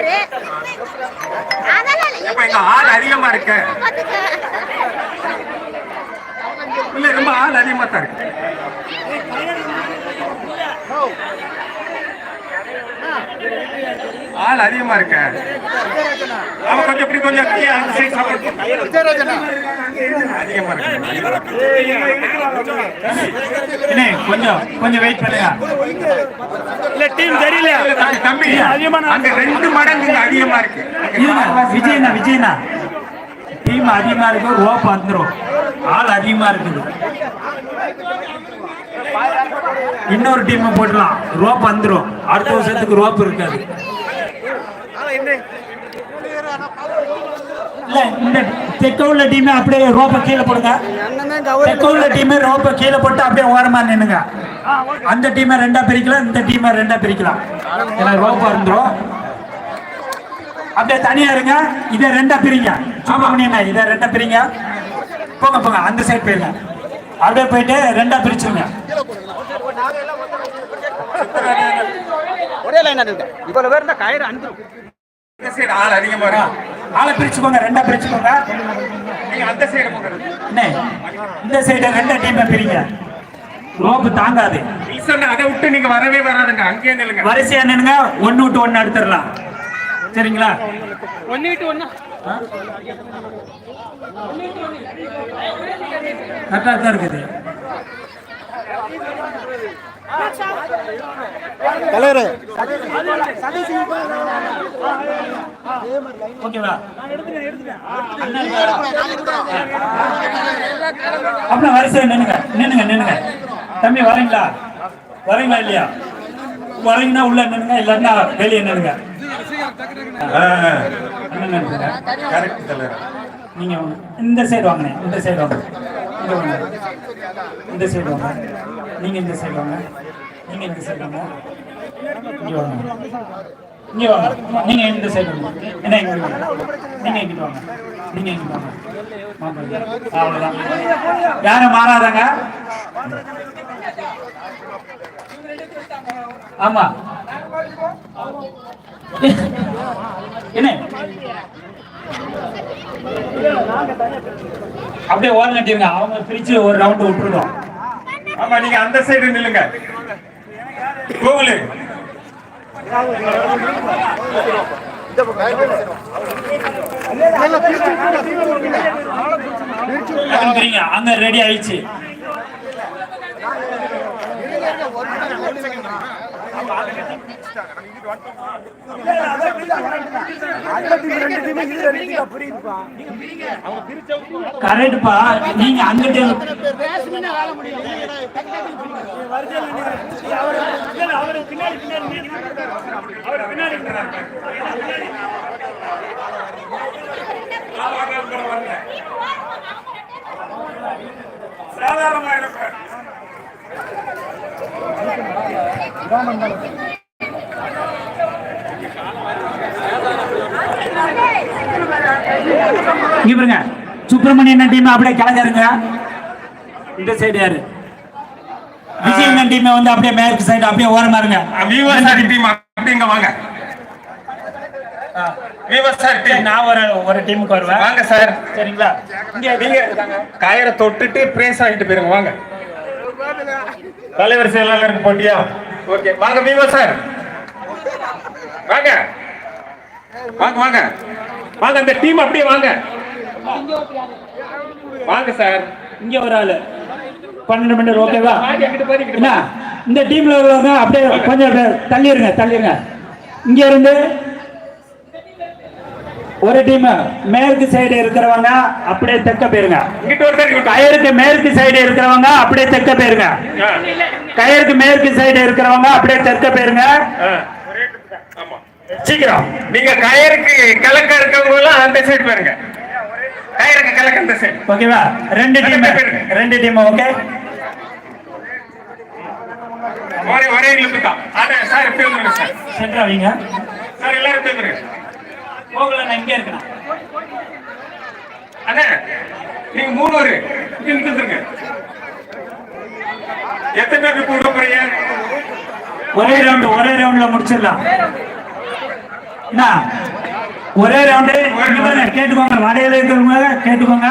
இருக்காரு. அதெல்லாம் இப்ப இங்க ஆள் அதிகமா இருக்கு. இல்ல ரொம்ப ஆள் அதிகமா தான் இருக்கு. ஆள் அதிகமா இருக்க. அவன் கொஞ்சம் இப்படி கொஞ்சம் அதிகமா இருக்கு. கொஞ்சம் கொஞ்சம் வெயிட் பண்ணுங்க. இல்ல டீம் தெரியல. தம்பி, தம்பி அங்க ரெண்டு மடங்கு அதிகமா இருக்கு. விஜயண்ணா விஜயண்ணா டீம் அதிகமா இருக்கு ரோப் வந்துரும். ஆள் அதிகமா இருக்குது. இன்னொரு டீம் போடலாம் ரோப் வந்துரும். அடுத்த வருஷத்துக்கு ரோப் இருக்காது. இல்ல இந்த தெக்க உள்ள டீம் அப்படியே ரோப்பை கீழே போடுங்க. தெக்க உள்ள டீம் ரோப்பை கீழே போட்டு அப்படியே ஓரமா நின்னுங்க. அந்த டீமை ரெண்டா பிரிக்கலாம் இந்த டீமை ரெண்டா பிரிக்கலாம். ஏன்னா ரோப் வந்துரும் அப்படியே தனியா இருங்க. இதை ரெண்டா பிரிங்க. சுப்பிரமணியண்ணா இதை ரெண்டா பிரிங்க. போங்க போங்க. அந்த சைடு போயிருங்க அப்படியே போயிட்டு ரெண்டா பிரிச்சுருங்க. ஒரே லைன் இவ்வளவு பேர் கயிறு அனுப்பிடும் இந்த சைடு ஆள் அதிகமா ஆளை பிரிச்சுக்கோங்க ரெண்டா பிரிச்சுக்கோங்க. நீங்க அந்த சைடு போங்க. அண்ணே, இந்த சைடு ரெண்டா டீமை பிரிங்க. ரோப்பு தாங்காது. அதை விட்டு நீங்க வரவே வராதுங்க. அங்கேயே நில்லுங்க. வரிசையா நின்னுங்க ஒண்ணு விட்டு ஒண்ணு எடுத்துடலாம். சரிங்களா? ஒன்னு விட்டு தான் இருக்குது. தலைவர். ஓகேவா? அப்படின்னா வரிசையா நின்னுங்க நின்னுங்க நின்னுங்க தம்பி வரீங்களா? வரீங்களா இல்லையா? வரீங்கன்னா உள்ள நின்னுங்க இல்லைன்னா வெளியே தலைவர் நீங்க. இந்த சைடு வாங்க இந்த சைடு வாங்க. இங்க இந்த சைடு வாங்க. நீங்க இந்த சைடு வாங்க. நீங்க இந்த சைடு வாங்க. இங்க வாங்க. இங்க வாங்க. நீங்க இந்த சைடு வாங்க. என்ன இங்க வாங்க? நீங்க இங்கிட்டு வாங்க. நீங்க இங்கிட்டு வாங்க. அவ்வளவுதான். யாரும் மாறாதாங்க? ஆமா. என்ன? அப்படியே ஓரம் கட்டிருங்க. அவங்க பிரிச்சு ஒரு ரவுண்ட் விட்டுருந்தோம் ஆமா நீங்க அந்த சைடு நில்லுங்க. கோகுலு. அங்க ரெடி ஆயிடுச்சு. கரெக்ட்பா. நீங்க அங்கிட்டு சாதாரணமா இருக்க இங்க பாருங்க. சுப்பிரமணியன் டீம் அப்படியே கிளஞ்சிருங்க இந்த சைடு யாரு? விஜயன் டீம் வந்து அப்படியே மேற்கு சைடு அப்படியே ஓரமா இருங்க. விவசாயி டீம் அப்படிங்க வாங்க. நான் ஒரு ஒரு டீமுக்கு வருவேன். வாங்க சார் சரிங்களா? நீங்க கயிறை தொட்டுட்டு பிரேஸ் ஆகிட்டு போயிருங்க வாங்க. தலைவர் செயலாளருக்கு போட்டியா? ஓகே வாங்க விவோ சார் வாங்க. வாங்க வாங்க. வாங்க அந்த டீம் அப்படியே வாங்க. வாங்க சார் இங்க ஒரு ஆளு. பன்னெண்டு மணி ஓகேவா என்ன? இந்த டீம்ல உள்ளவங்க அப்படியே கொஞ்சம் அப்படியே தள்ளிருங்க தள்ளிருங்க. இங்க இருந்து ஒரு டீம் மேற்கு சைடு இருக்கிறவங்க அப்படியே தெக்க போயிருங்க. கயிறுக்கு மேற்கு சைடு இருக்கிறவங்க அப்படியே தெக்க போயிருங்க. கயிறுக்கு மேற்கு சைடு இருக்கிறவங்க அப்படியே தெற்க போயிருங்க. சீக்கிரம். நீங்க கயிறுக்கு கலக்க இருக்கவங்க எல்லாம் அந்த சைடு பாருங்க. கயிறுக்கு கலக்க அந்த சைடு ஓகேவா ரெண்டு டீம் ரெண்டு டீம் ஓகே ஒரே ஒரே இழுப்பு தான். ஆனா சார் வந்துருங்க சார் சென்ட்ரா வைங்க. சார் எல்லாரும் பேசுறேன் போகல நான் இங்கே இருக்கணும் அண்ணே நீங்க மூணு ஒரு இங்க நின்னுங்க எத்தனை பேருக்கு கூட்ட போறீங்க? ஒரே ரவுண்ட் ஒரே ரவுண்ட்ல முடிச்சிடலாம். என்ன? ஒரே ரவுண்டு கேட்டுக்கோங்க. வடையில இருக்கிறவங்க கேட்டுக்கோங்க.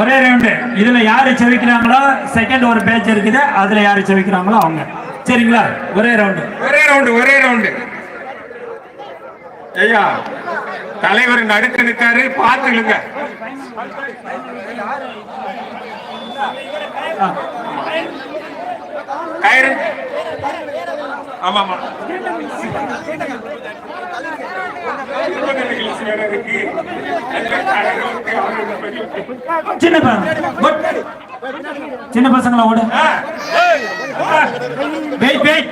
ஒரே ரவுண்டு இதுல யாரு செவிக்கிறாங்களோ செகண்ட் ஒரு பேட்ச் இருக்குது. அதுல யாரு செவிக்கிறாங்களோ அவங்க. சரிங்களா? ஒரே ரவுண்டு ஒரே ரவுண்டு ஒரே ரவுண்டு ஐயா தலைவர் நடுக்க நிற்காரு பார்த்துடுங்க கயிறு. ஆமா ஆமா சின்ன. சின்ன பசங்கள ஓடு. வெயிட் வெயிட்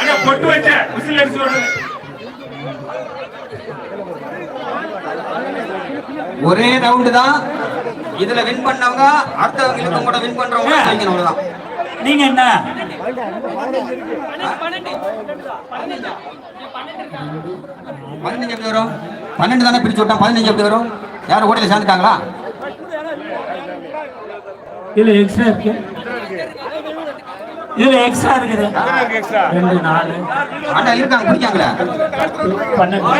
ஆனா பொட்டு வச்ச. உசில் அடிச்சு. ஒரே ரவுண்டு தான். இதுல வின் பண்ணவங்க அடுத்தவங்களுக்கு கூட வின் பண்றவங்க நீங்க என்ன? பதினஞ்சு எப்படி வரும்? பன்னெண்டு தானே பிரிச்சு விட்டான் பதினஞ்சு எப்படி வரும்? யாரும் ஓடையில சேர்ந்துட்டாங்களா? இதுல எக்ஸ்ட்ரா இருக்கு. இதுல எக்ஸ்ட்ரா இருக்குது. ரெண்டு நாலு. ஆனா இருக்காங்க பிடிக்காங்களே? பன்னெண்டு.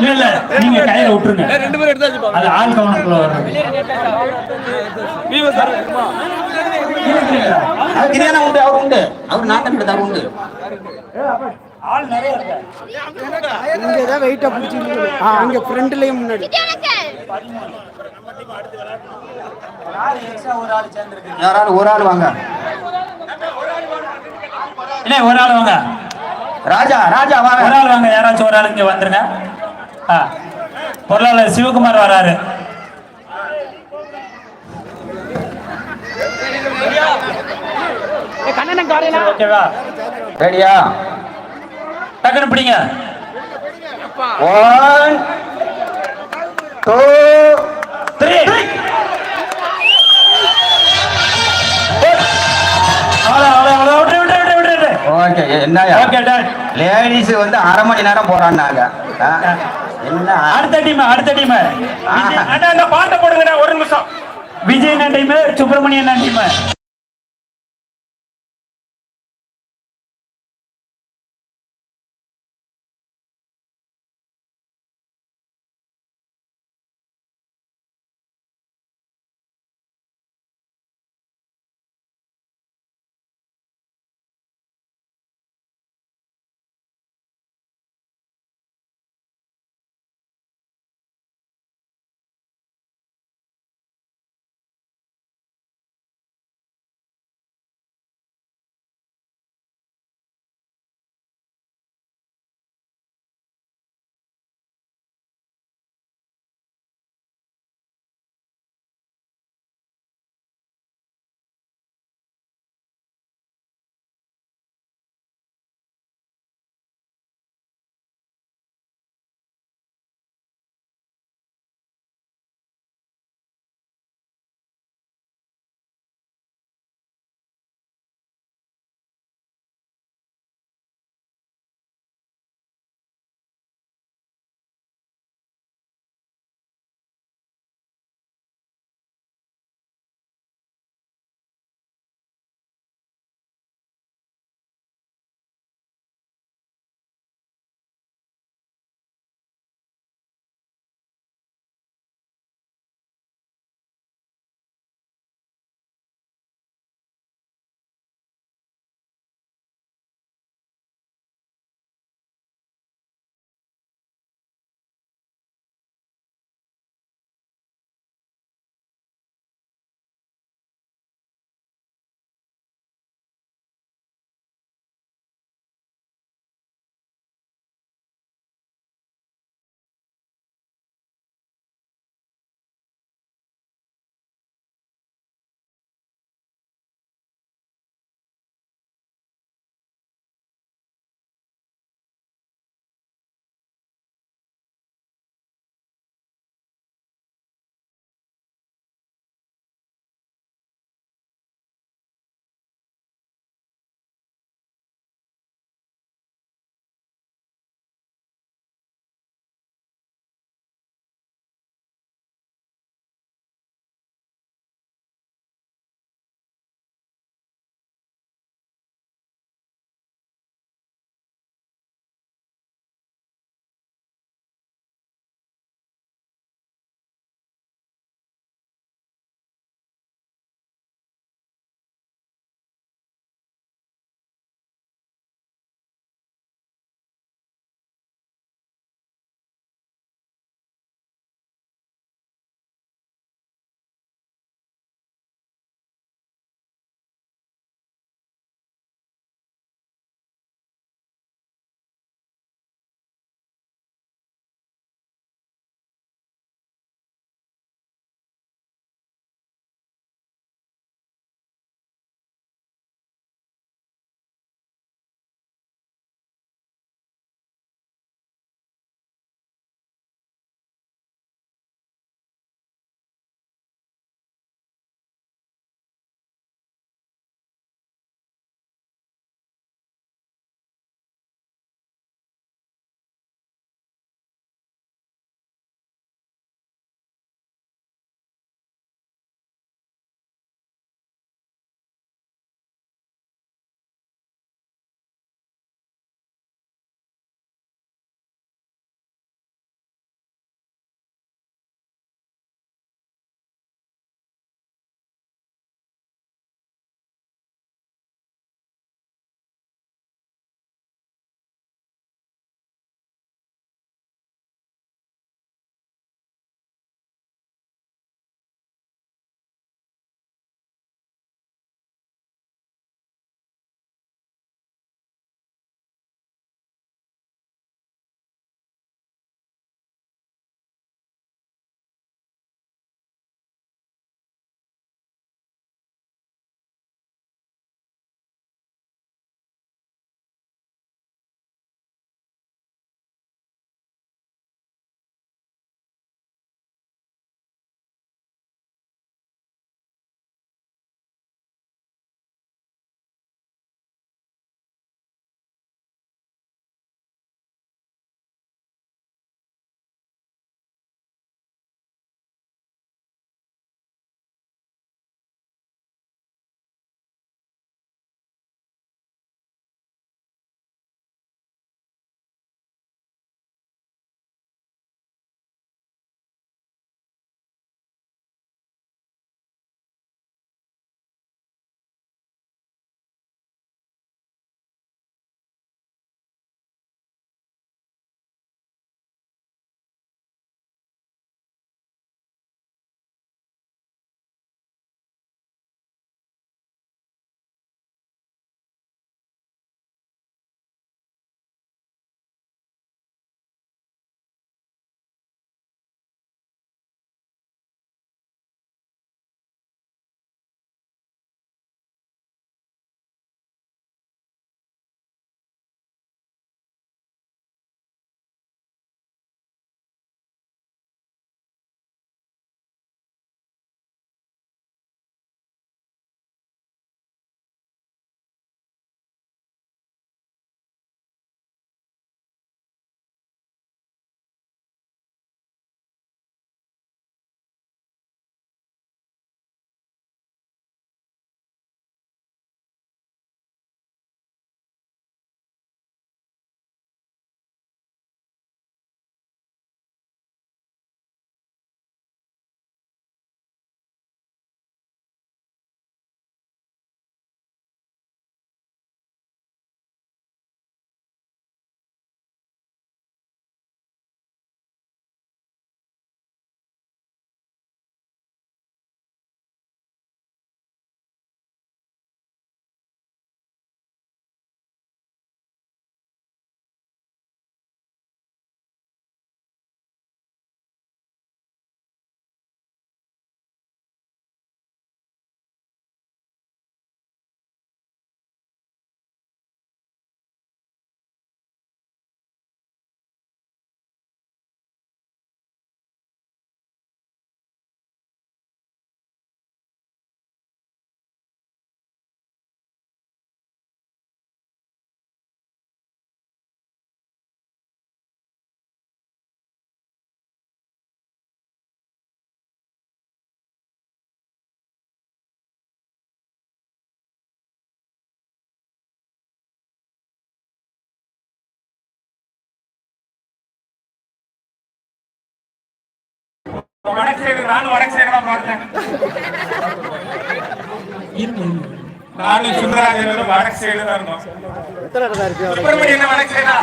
இல்ல இல்ல நீங்க கையில விட்டுருங்க. அது ஆள் கவனத்துல வர்றது. இதுதானே உண்டு? அவர் உண்டு. அவர் நாட்டம் எடுத்து அவர் உண்டு. ஆள் நிறைய இருக்கு. இங்க தான் வெயிட்டா பிடிச்சிருக்கு ஆ அங்க ஃப்ரண்ட்லயும் முன்னாடி. எனக்கு ஒரு ஆள் சேர்ந்துருக்கு யாராவது ஒரு ஆள் வாங்க. இல்ல ஒரு ஆள் வாங்க. ராஜா ராஜா ஒரு வாங்க ஆள் வாங்க. யாராச்சும் ஒரு ஆள் இங்க வந்துருங்க. ஆ. பொருளாளர் சிவகுமார் வராரு. ஓகேவா? ரெடியா டக்குனு பிடிங்க. ஒன் டூ த்ரீ லேடிஸ் வந்து அரை மணி நேரம் போறான்னாங்க? என்ன? அடுத்த டீம் அடுத்த டீம் பாட்டை போடுங்கண்ணா ஒரு நிமிஷம். விஜய் டீம் சுப்பிரமணியன் டீம் வடக்கு சைடு நானும் வடக்கு சைடு தான் பார்த்தேன். நானும் சுந்தராஜன் வடக்கு சைடு தான் இருந்தோம் சுப்பிரமணியன் வடக்கு சைடு.